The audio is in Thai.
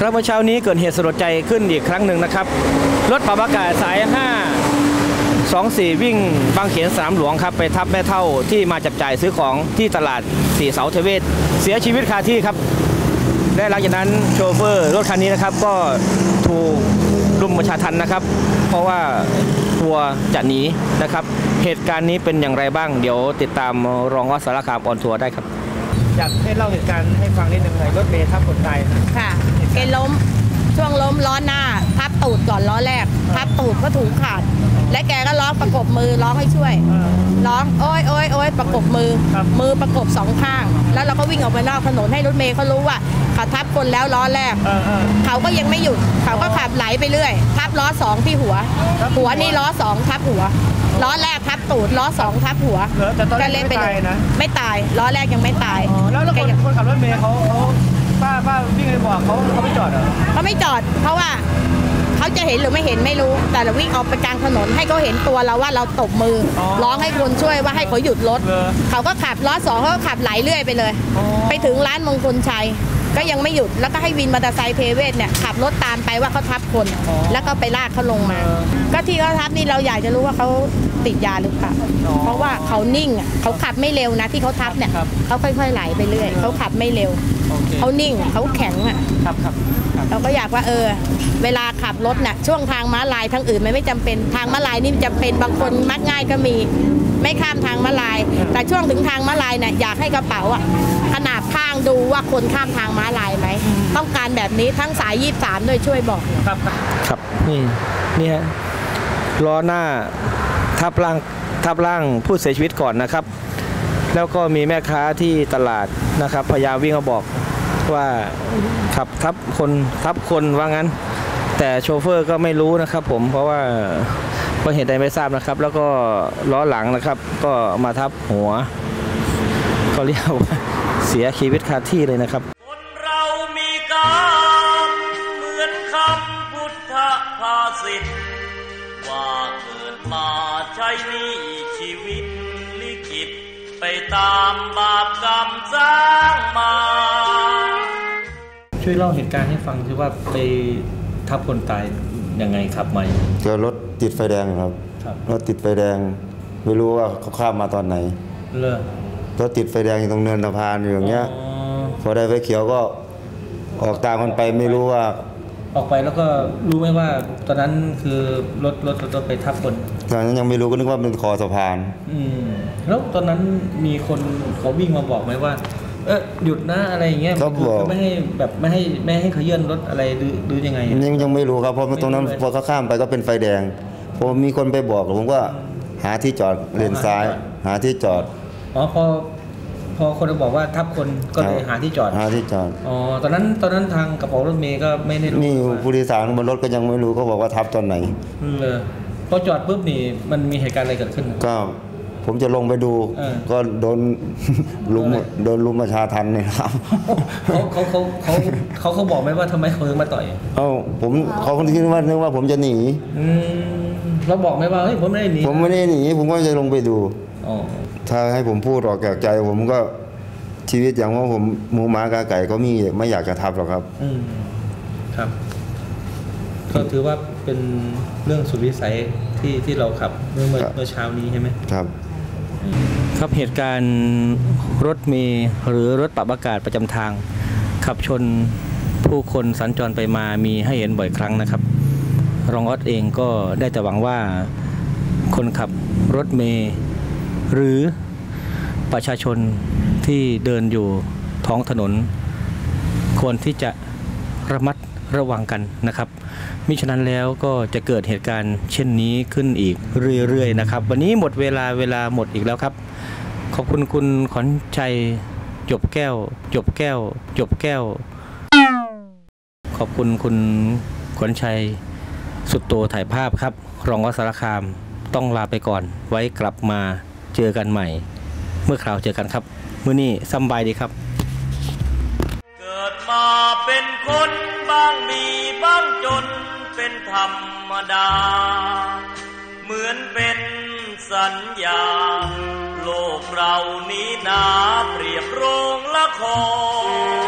ครับเมื่อเช้านี้เกิดเหตุสลดใจขึ้นอีกครั้งหนึ่งนะครับ รถปรับอากาศสาย 5 24 วิ่งบางเขนสนามหลวงครับ ไปทับแม่เท่าที่มาจับจ่ายซื้อของที่ตลาดสี่เสาเทเวศ เสียชีวิตคาที่ครับ และหลังจากนั้นโชเฟอร์รถคันนี้นะครับ ก็ถูกรุมประชาทันนะครับ เพราะว่ากลัวจะหนีนะครับ เหตุการณ์นี้เป็นอย่างไรบ้าง เดี๋ยวติดตามรองออสสารคามออนทัวร์ได้ครับ อยากให้เล่าเหตุการณ์ให้ฟังนิดนึงเลยรถเมย์ทับคนตายค่ะแกล้มช่วงล้มล้อหน้า พับตูดก่อนล้อแรก พับตูดก็ถูกขาด และแกก็ร้องประกบมือร้องให้ช่วย ร้องโอ้ยโอ้ยโอ้ยประกบมือครับมือประกบสองข้าง แล้วเราก็วิ่งออกไปนอกถนนให้รถเมย์เขารู้ว่าเขาทับคนแล้วล้อแรกเออเออเขาก็ยังไม่หยุดเขาก็ขับ ไหลไปเรื่อย ทับล้อสองที่หัวทับหัหัววนี่ล้อสองทับหัว ล้อแรกทับตูดล้อสองทับหัวเหรอแต่ตอนแรกก็เล่นไปไม่เลตายยนะ ไม่ตายล้อแรกยังไม่ตายอ๋อแล้วแล้วแกคนยังคนขับรถเมย์เขาเขาป้าป้าวิ่งไปบอกเขาเขาไม่จอดเหรอเขาไม่จอด เพราะว่าเขาจะเห็นหรือไม่เห็นไม่รู้ แต่เราวิ่งออกไปกลางถนนให้เขาเห็นตัวเราว่าเราตบมือออร้องให้คนช่วยว่าให้เขาหยุดรถเหรอเขาก็ขับล้อสองเขาก็ขับไหลเรื่อยไปเลยอ๋อไปถึงร้านมงคลชัย ก็ยังไม่หยุดแล้วก็ให้วินมอเตอร์ไซค์เทเวศเนี่ยขับรถตามไปว่าเขาทับคน แล้วก็ไปลากเขาลงมา ก็ที่เขาทับนี่เราอยากจะรู้ว่าเขาติดยาหรือเปล่าเพราะว่าเขานิ่งอะเขาขับไม่เร็วนะที่เขาทับเนี่ยเขาค่อยๆไหลไปเรื่อยเขาขับไม่เร็วโอเคเขานิ่งอะเขาแข็งอะครับครับครับ เราก็อยากว่าเออ เวลาขับรถน่ะช่วงทางม้าลายทางอื่นมันไม่จำเป็นทางม้าลายนี่มันจำเป็นบางคนมักง่ายก็มี ไม่ข้ามทางม้าลาย แต่ช่วงถึงทางม้าลายเนี่ยอยากให้กระเป๋าอะขนาดข้างดูว่าคนข้ามทางม้าลายไหมต้องการแบบนี้ทั้งสายยี่สามด้วยช่วยบอกครับครับครับนี่นี่ฮะล้อหน้าทับล่างทับล่างผู้เสียชีวิตก่อนนะครับ แล้วก็มีแม่ค้าที่ตลาดนะครับพยายามวิ่งมาบอก ว่าขับทับคนทับคนว่างั้น แต่โชเฟอร์ก็ไม่รู้นะครับ ผมเพราะว่าเพราะเหตุใดไม่ทราบนะครับ แล้วก็ล้อหลังนะครับ ก็มาทับหัวก็เรียกว่าเสียชีวิตคาที่เลยนะครับคนเรามีกรรมเหมือนคำพุทธภาษิตว่าเกิดมาใช้นี่ชีวิตลิขิตไปตามบาปกรรมสร้างมา ช่วยเล่าเหตุการณ์ให้ฟังสิว่าไปทับคนตายยังไงครับไหมเจอรถติดไฟแดงครับครับรถติดไฟแดง ไม่รู้ว่าเขาข้ามมาตอนไหนเลิกรถติดไฟแดงอยู่ตรงเนินสะพานอยู่อย่างเงี้ยพอได้ไฟเขียวก็ออกตามกันไปไม่รู้ว่า ออกไปแล้วก็รู้ไหมว่า ตอนนั้นคือรถรถรถไปทับคนตอนนั้นยังไม่รู้ก็นึกว่าเป็นคอสะพาน อืมแล้วตอนนั้นมีคนเขาวิ่งมาบอกไหมว่า เออหยุดนะอะไรอย่างเงี้ยเขาบอกไม่ให้แบบไม่ให้ไม่ให้เขาเยื่อนรถอะไรหรือหรือยังไงยังยังไม่รู้ครับเพราะตรงนั้นไม่รู้เลยพอเขาข้ามไปก็เป็นไฟแดงพอมีคนไปบอกผมก็หาที่จอดเลนซ้าย หาที่จอด อ๋อพอพอคนบอกว่าทับคนก็เลยหาที่จอดหาที่จอดอ๋อตอนนั้นตอนนั้นทางกระเป๋ารถเมย์ก็ไม่ได้รู้นี่ว่าผู้โดยสารบนรถก็ยังไม่รู้เขาบอกว่าทับตอนไหนเลยพอจอดปุ๊บนี่มันมีเหตุการณ์อะไรเกิดขึ้น ก็ ผมจะลงไปดู เออ ก็โดนลุมโดนอะไรโดนลุมประชาทันเนี่ยครับ เขาเขาเขาเขาเขาเขาบอกไหมว่าทำไมเขาถึงมาต่อย เอ้าผมเขาคิดว่านึกว่าผมจะหนี อืมเราบอกไหมว่าเฮ้ยผมไม่ได้หนีผมไม่ได้หนีผมก็จะลงไปดู อ๋อถ้าให้ผมพูดออกจากใจ ผมก็ชีวิตอย่างว่าผมหมูหมากาไก่ก็มีไม่อยากจะทับหรอกครับ อืมครับก็ถือว่าเป็นเรื่องสุดวิสัยที่ที่เราขับเมื่อเมื่อครับ เมื่อเช้านี้ใช่ไหมครับ ครับเหตุการณ์รถเมล์หรือรถปรับอากาศประจำทาง ขับชนผู้คนสัญจรไปมามีให้เห็นบ่อยครั้งนะครับ รองออสเองก็ได้แต่หวังว่าคนขับรถเมล์หรือประชาชนที่เดินอยู่ท้องถนน ควรที่จะระมัดระวังกันนะครับ มิฉะนั้นแล้วก็จะเกิดเหตุการณ์เช่นนี้ขึ้นอีกเรื่อยๆนะครับ วันนี้หมดเวลาเวลาหมดอีกแล้วครับ ขอบคุณคุณขอนชัยจบแก้ว จบแก้ว จบแก้ว ขอบคุณคุณขวัญชัย สุดโตถ่ายภาพครับ รองวัสารคามต้องลาไปก่อน ไว้กลับมาเจอกันใหม่ เมื่อคราวเจอกันครับ มื้อนี้สบายดีครับ เกิดมาเป็นคนบ้างมีบ้างจนเป็นธรรมดา เหมือนเป็นสัญญา โลกเรานี้นาเปรียบโรงละคร